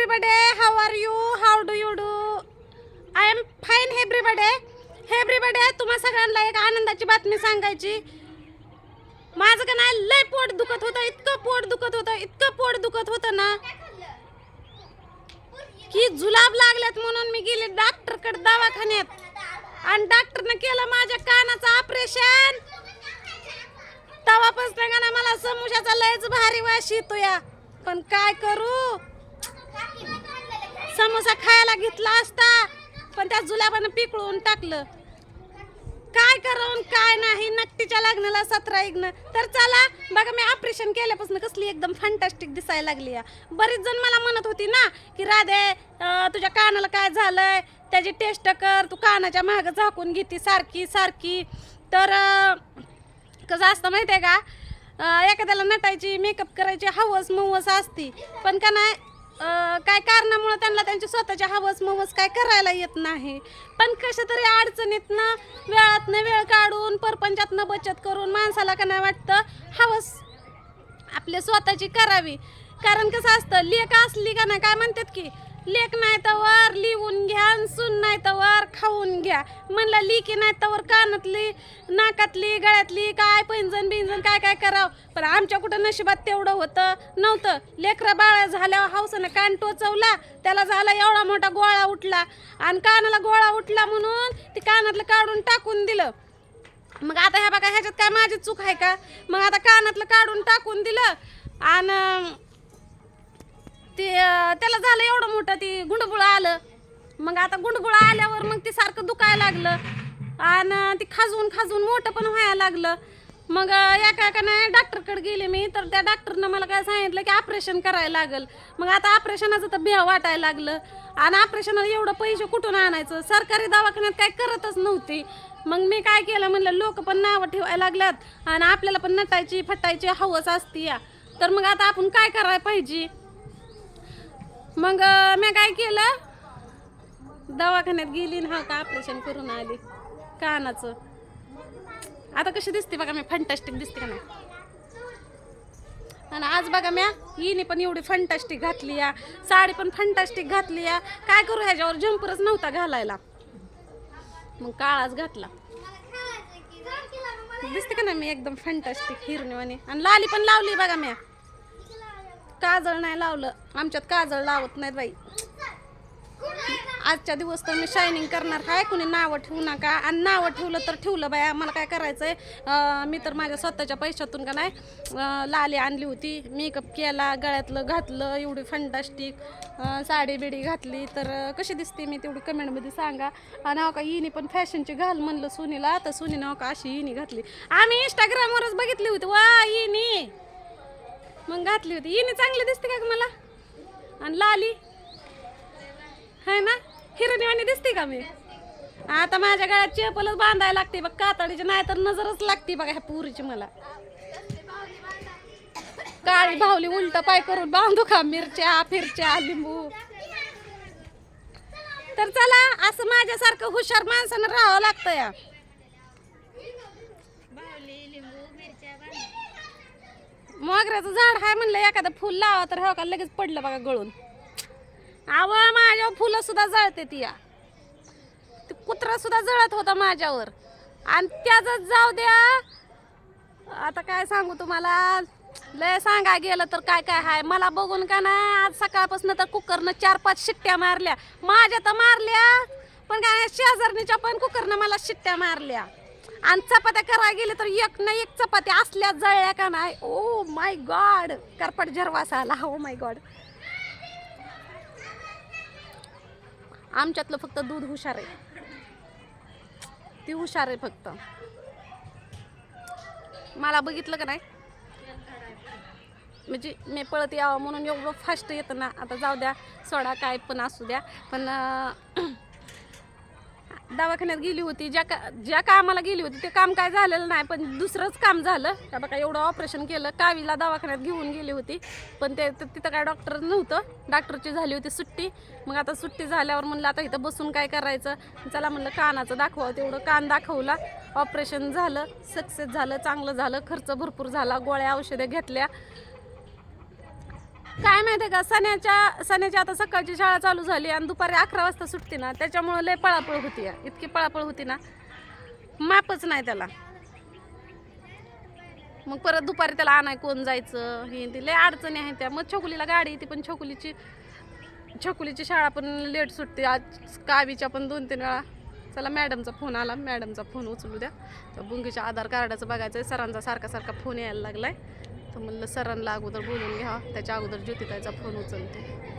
everybody. How are you? How do you do? I am fine, everybody. Everybody, तुम्हा सगळ्यांना एक आनंदाची बातमी सांगायची माझं का नाही लय पोट दुखत होतं इतकं पोट दुखत होतं इतकं पोट दुखत होतं ना की जुलाब लागल्यात म्हणून मी गेले डॉक्टरकडे दवाखान्यात आणि डॉक्टरनं केलं माझ्या कानाचं ऑपरेशन तवापासून का ना मला समोशाचा लयच भारी वास येतो या पण काय करू समोसा खायला घेतला असता पण त्या जुलाबानं पिकळून टाकलं. काय करून काय नाही नक्कीच्या लग्नाला सतरा इग्न. तर चला बघा मी ऑपरेशन केल्यापासून कसली एकदम फॅन्टॅस्टिक दिसायला लागली या. बरीच जण मला म्हणत होती ना की राधे तुझ्या कानाला काय झालंय? त्याची टेस्ट कर तू कानाच्या माग झाकून घेते सारखी सारखी. तर कसं असतं माहिती आहे का एखाद्याला नटायची मेकअप करायची हवस मऊस असती. पण का नाही अं, काय कारणामुळे त्यांना त्यांची स्वतःची हवस मवस काय करायला येत नाही? पण कशा तरी अडचणीतनं वेळातनं वेळ काढून परपंचातनं बचत करून माणसाला का नाही वाटतं? हवस आपल्या स्वतःची करावी. कारण कसं असतं लेख असली का नाही काय म्हणतात की लेख नाही तर वर लिहून घ्या आणि सून नाही तर वर खाऊन घ्या. म्हणलं लिकी नाही तर वर कानातली नाकातली गळ्यातली काय पैंजण बिंजण काय काय करावं? पण आमच्या कुठं नशिबात तेवढं होतं नव्हतं. लेकरं बाळा झाल्यावर हौसानं कान टोचवला त्याला झाला एवढा मोठा गोळा उठला. आणि कानाला गोळा उठला म्हणून ते कानातलं काढून टाकून दिलं. मग आता ह्या बघा ह्याच्यात काय माझी चूक आहे का? मग आता कानातलं काढून टाकून दिलं. आणि ते त्याला झालं एवढं मोठं ती गुंडबुळा आलं. मग आता गुंडबुळा आल्यावर मग ते सारखं दुखायला लागलं. आणि ती खाजवून खाजवून मोठं पण व्हायला लागलं. मग एका एका नाही डॉक्टरकडे गेले मी तर त्या डॉक्टरनं मला काय सांगितलं की ऑपरेशन करायला लागल. मग आता ऑपरेशनाचं तर भ्या वाटायला लागलं. आणि ऑपरेशनाला एवढं पैसे कुठून आणायचं? सरकारी दवाखान्यात काय करतच नव्हते. मग मी काय केलं? म्हणलं लोक पण नावं ठेवायला लागल्यात. आणि आपल्याला पण नटायची फटायची हवस असती या तर मग आता आपण काय करायला पाहिजे? मग मी काय केलं? दवाखान्यात गेली ना हा का ऑपरेशन करून आली. कानाचं. आता कशी दिसते बघा मी फंटास्टिक दिसते का नाही? आणि आज बघा म्या हिने पण एवढी फंटास्टिक घातली या. साडी पण फंटास्टिक घातली या. काय करू ह्याच्यावर? जम्परच नव्हता घालायला. मग काळाच घातला. दिसते का ना मी? एकदम फंटास्टिक हिरणीवाणी आणि लाली पण लावली बघा म्या. काजळ नाही लावलं. आमच्यात काजळ लावत नाहीत बाई. आजच्या दिवस तर मी शायनिंग करणार. काय कुणी नावं ठेवू नका. आणि नावं ठेवलं तर ठेवलं बाई मला काय करायचं आहे मी तर माझ्या स्वतःच्या पैशातून का नाही लाली आणली होती. मेकअप केला गळ्यातलं घातलं एवढी फंटास्टिक साडी बिडी घातली. तर कशी दिसते मी तेवढी कमेंटमध्ये सांगा. आणि हो का पण फॅशनची घाल म्हणलं सुनीला. तर सुनीनं हो का अशी हिने घातली. आम्ही इंस्टाग्रामवरच बघितली होती. वा हिनी. मग घातली होती. हिने चांगली दिसते का ग मला? आणि लाली? है ना? हिरणीवाणी दिसते का मी? आता माझ्या गळ्यात चेपलच बांधायला लागते बघ कातडीची नाही तर नजरच लागते बघा ह्या पुरीची मला. काळी भावली उलट पाय करून बांधू का मिरच्या फिरच्या लिंबू? तर चला असं माझ्यासारखं हुशार माणसानं राहावं लागतं या. मोगऱ्याचं झाड आहे म्हणलं एखादं फुल लावा तर हो का लगेच पडलं बघा गळून. आव माझ्यावर फुलं सुद्धा जळते ती या. ते कुत्रा सुद्धा जळत होता माझ्यावर. आणि त्याच जाऊ द्या. आता काय सांगू तुम्हाला? लय सांगा गेलं तर काय काय हाय? मला बघून का नाही? आज सकाळपासून तर कुकरनं चार पाच शिट्ट्या मारल्या. माझ्या तर मारल्या. पण काय शेजारणीच्या पण कुकरनं मला शिट्ट्या मारल्या. आणि चपात्या करायला गेले तर एक ना एक चपात्या असल्या जळल्या का नाही? ओ माय गॉड करपट झरवास आला. ओ माय गॉड आमच्यातलं फक्त दूध हुशार आहे. ती हुशार आहे फक्त. मला बघितलं का नाही? म्हणजे मी पळत यावं म्हणून एवढं फास्ट येतं ना. आता जाऊ द्या. सोडा काय पण असू द्या. पण दवाखान्यात गेली होती ज्या का ज्या कामाला गेली होती ते काम काय झालेलं नाही पण दुसरंच काम झालं. का बघा एवढं ऑपरेशन केलं कावीला दवाखान्यात घेऊन गेली होती. पण ते ते- तिथं काय डॉक्टर नव्हतं. डॉक्टरची झाली होती सुट्टी. मग आता सुट्टी झाल्यावर म्हणलं आता इथं बसून काय करायचं? चला म्हणलं कानाचं दाखवा तेवढं कान दाखवला. ऑपरेशन झालं सक्सेस झालं चांगलं झालं. खर्च भरपूर झाला. गोळ्या औषधे घेतल्या. काय माहिती आहे का? सण्याच्या सण्याच्या आता सकाळची शाळा चालू झाली आणि दुपारी अकरा वाजता सुटते ना. त्याच्यामुळे लय पळापळ होती या. इतकी पळापळ होती ना. मापच नाही त्याला. मग परत दुपारी त्याला आणाय कोण जायचं? हे ते लय अडचणी आहेत त्या. मग छोकुलीला गाडी येते पण छोकुलीची छोकुलीची शाळा पण लेट सुटते. आज कावीच्या पण दोन तीन वेळा. चला मॅडमचा फोन आला. मॅडमचा फोन उचलू द्या. तर बुंगीच्या आधार कार्डाचं बघायचं आहे सरांचा सारखा सारखा फोन यायला लागलाय. तर म्हणलं सरांना अगोदर बोलून घ्या. त्याच्या अगोदर ज्योतिताईचा फोन उचलते.